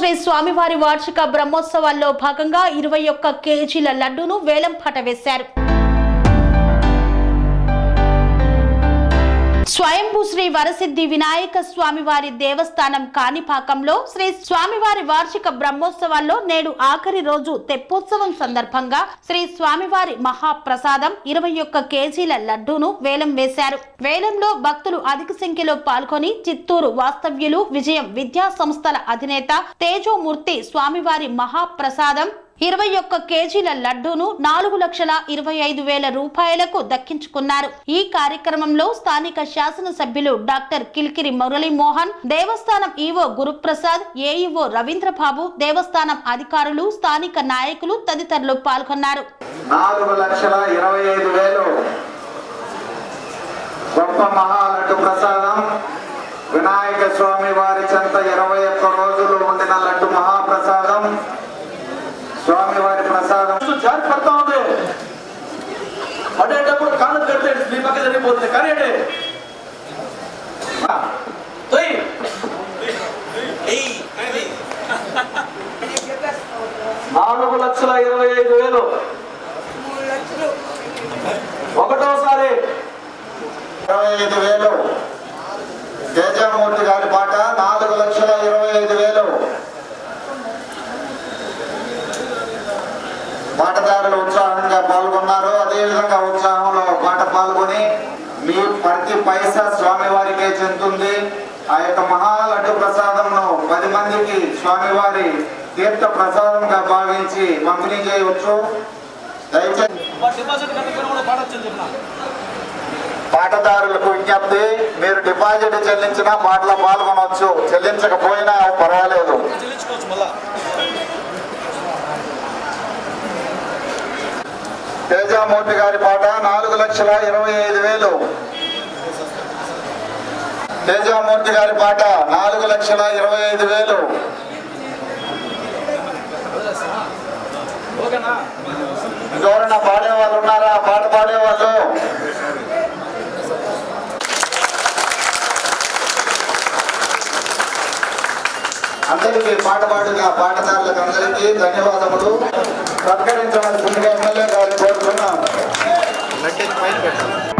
శ్రీ స్వామివారి వార్షిక బ్రహ్మోత్సవాల్లో భాగంగా ఇరవై ఒక్క కేజీల లడ్డూను వేలంపాట వేశారు. స్వయంభూ శ్రీ వరసిద్ధి వినాయక స్వామివారి దేవస్థానం కాణిపాకంలో శ్రీ స్వామివారి వార్షిక బ్రహ్మోత్సవాల్లో నేడు ఆఖరి రోజు తెప్పోత్సవం సందర్భంగా శ్రీ స్వామివారి మహాప్రసాదం ఇరవై ఒక్క కేజీల లడ్డూను వేలం వేశారు. వేలంలో భక్తులు అధిక సంఖ్యలో పాల్గొని చిత్తూరు వాస్తవ్యులు విజయం విద్యా సంస్థల అధినేత తేజోమూర్తి స్వామివారి మహాప్రసాదం ఇరవై ఒక్క కేజీల లడ్డూను నాలుగు లక్షల ఇరవై ఐదు వేల రూపాయలకు దక్కించుకున్నారు. ఈ కార్యక్రమంలో స్థానిక శాసనసభ్యులు డాక్టర్ కిల్కిరి మురళీమోహన్ దేవస్థానం ఈవో గురుప్రసాద్ ఏఈఓ రవీంద్రబాబు దేవస్థానం అధికారులు స్థానిక నాయకులు తదితరులు పాల్గొన్నారు. నాలుగు లక్షల ఇరవై ఐదు వేలు. గొప్ప మహాలడ్డు ప్రసాదం. వినాయక స్వామి వారి చెంత ఇరవై ఒక్క రోజులు ఉండిన లడ్డు మహాప్రసాదం స్వామి వారి ప్రసాదం జారి పడతా ఉంది కాళ్ళు పెడితే మీ పక్క జరిగిపోతుంది. కానీ అంటే. నాలుగు లక్షల ఇరవై ఐదు వేలు. ఒకటోసారి. ఇరవై ఐదు వేలు. తేజమూర్తి గారి పాట నాలుగు లక్షల ఇరవై ఐదు వేలు. పాటదారులు ఉత్సాహంగా పాల్గొన్నారు. అదేవిధంగా ఉత్సాహంలో పాల్గొని మీ ప్రతి పైసా స్వామివారికే చెందుతుంది. ఆ యొక్క మహాలడ్డు ప్రసాదంను పది మందికి స్వామివారి తీర్థ ప్రసాదంగా భావించి పంపిణీ చేయవచ్చు. దయచేసి పాటదారులకు విజ్ఞప్తి మీరు డిపాజిట్ చెల్లించినా పాటలో పాల్గొనవచ్చు. చెల్లించకపోయినా తేజామూర్తి గారి పాట నాలుగు లక్షల ఇరవై ఐదు వేలు. తేజామూర్తి గారి పాట నాలుగు లక్షల ఇరవై ఐదు వేలు. ఎవరన్నా ఎవరైనా పాడే వాళ్ళు ఉన్నారా? పాట పాడే వాళ్ళు అందరికీ పాట పాడిన పాటదారులకు అందరికీ ధన్యవాదములు. సత్కరించవలసిందిగా ఎమ్మెల్యే గారిని కోరుతున్నాం